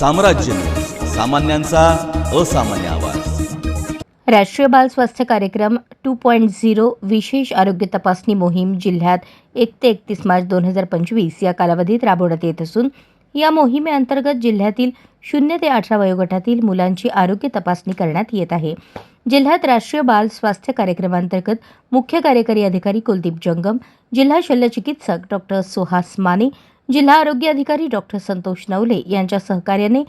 साम्राज्य. सामान्यांचा असामान्य आवाज. राष्ट्रीय बाल स्वास्थ्य कार्यक्रम टू पॉईंट झिरो विशेष आरोग्य तपासणी मोहीम जिल्ह्यात एक ते एकतीस मार्च दोन हजार पंचवीस या कालावधीत राबवण्यात येत असून या मोहिमेअंतर्गत जिल्ह्यातील शून्य ते अठरा वयोगटातील मुलांची आरोग्य तपासणी करण्यात येत आहे. जिल्ह्यात राष्ट्रीय बाल स्वास्थ्य कार्यक्रमांतर्गत मुख्य कार्यकारी अधिकारी कुलदीप जंगम जिल्हा शल्यचिकित्सक डॉक्टर सुहास माने जिल्हा आरोग्य अधिकारी डॉक्टर संतोष नवले यांच्या सहकार्याने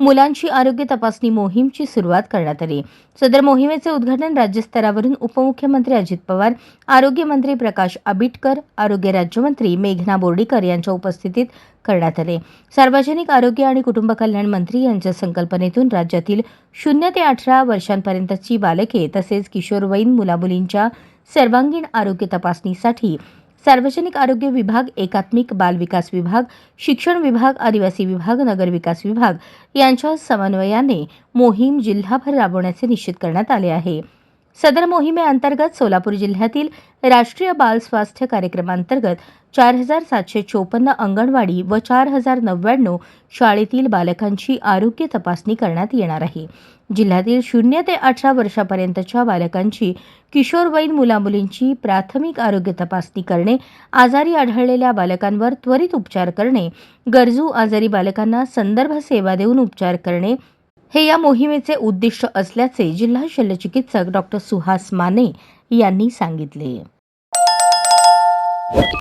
मुलांची आरोग्य तपासणी मोहीमची सुरुवात करण्यात आली. सदर मोहिमेचे उद्घाटन राज्यस्तरावरून उपमुख्यमंत्री अजित पवार आरोग्यमंत्री प्रकाश आबिटकर आरोग्य राज्यमंत्री मेघना बोर्डीकर यांच्या उपस्थितीत करण्यात आले. सार्वजनिक आरोग्य आणि कुटुंब कल्याण मंत्री यांच्या संकल्पनेतून राज्यातील शून्य ते अठरा वर्षांपर्यंतची बालके तसेच किशोरवयीन मुलामुलींच्या सर्वांगीण आरोग्य तपासणीसाठी सार्वजनिक आरोग्य विभाग एकात्मिक बाल विकास विभाग शिक्षण विभाग आदिवासी विभाग नगर विकास विभाग यांच्या समन्वयाने मोहीम जिल्हाभर राबवण्याचे निश्चित करण्यात आले आहे. सदर मोहिमेअंतर्गत सोलापूर जिल्ह्यातील राष्ट्रीय बाल स्वास्थ्य कार्यक्रमांतर्गत चार हजार सातशे चोपन्न अंगणवाडी व चार हजार नव्याण्णव शाळेतील बालकांची आरोग्य तपासणी करण्यात येणार आहे. जिल्ह्यातील शून्य ते अठरा वर्षापर्यंतच्या बालकांची किशोरवयीन मुलामुलींची प्राथमिक आरोग्य तपासणी करणे आजारी आढळलेल्या बालकांवर त्वरित उपचार करणे गरजू आजारी बालकांना संदर्भ सेवा देऊन उपचार करणे हे या मोहिमेचे उद्दिष्ट असल्याचे जिल्हा शल्यचिकित्सक डॉक्टर सुहास माने यांनी सांगितले.